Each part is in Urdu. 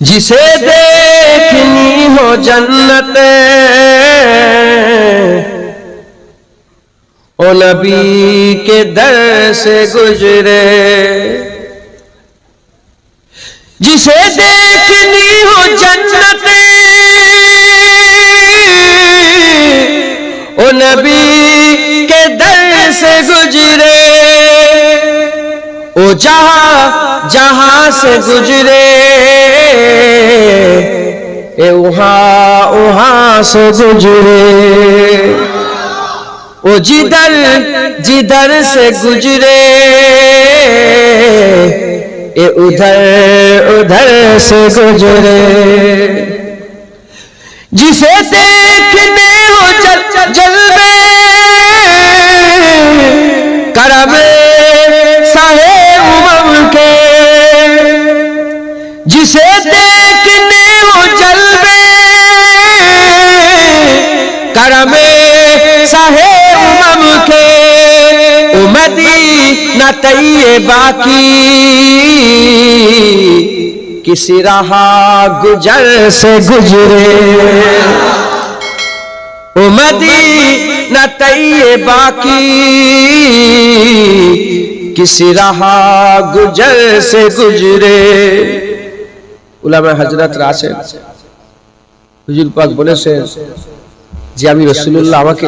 جسے دیکھنی ہو جنت او نبی کے در سے گزرے۔ جسے دیکھنی ہو جنت او نبی کے در سے گزرے۔ او جہاں جہاں سے گزرے۔ اے اوہاں اوہاں سے گجرے۔ او جدر جدر سے گزرے اے ادھر ادھر سے گزرے جسے دیکھ نہ طیبہ کی کسی رہا گجر سے گزرے امدی نہ طیبہ کی کسی رہا گجر سے گزرے علماء حضرت রাসেন হুজুর পাক বলেছেন যে আমি রসুল্লাহ আমাকে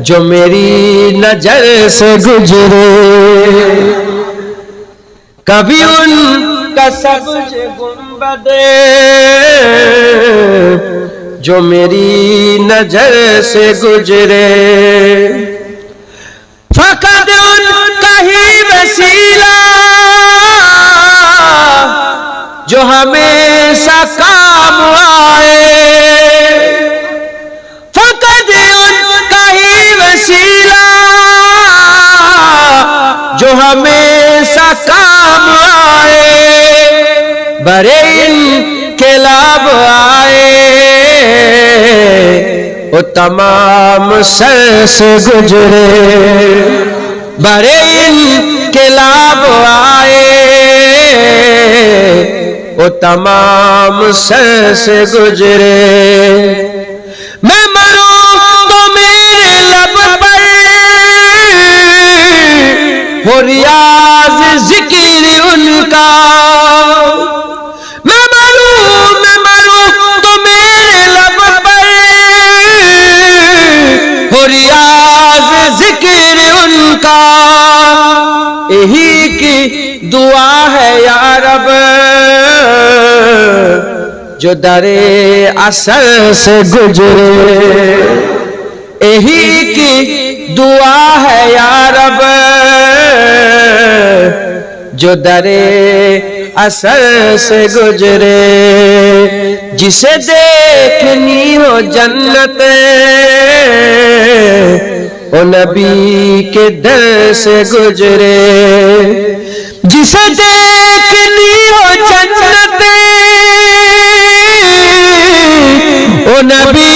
جو میری نظر سے گزرے۔ کبھی ان کا سبج گنبد جو میری نظر سے گزرے۔ فقط ان کا ہی وسیلہ۔ جو ہمیشہ ہمیشہ کام آئے برے ان کے لاب آئے۔ وہ تمام سر سے گزرے برے ان کے لاب آئے۔ وہ تمام سر سے گزرے۔ ہو ریاض ذکر ان کا۔ میں مروں میں مروں تو میرے لب پر۔ ہو ریاض ذکر ان کا۔ یہی کی دعا ہے یا رب۔ جو در اثر سے گزرے۔ یہی کی دعا ہے یا رب۔ جو در اثر سے گزرے، جسے دیکھنی ہو جنت او نبی کے در سے گزرے، جسے دیکھنی ہو جنت او نبی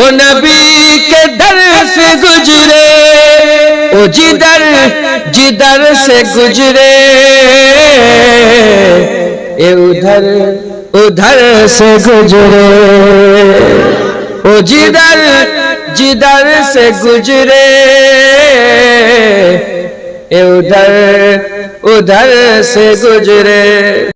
او نبی کے در سے گزرے، او جدر جدر سے گزرے۔ اے ادھر ادھر سے گزرے۔ او جدر جدر سے گزرے۔ اے ادھر ادھر سے گزرے۔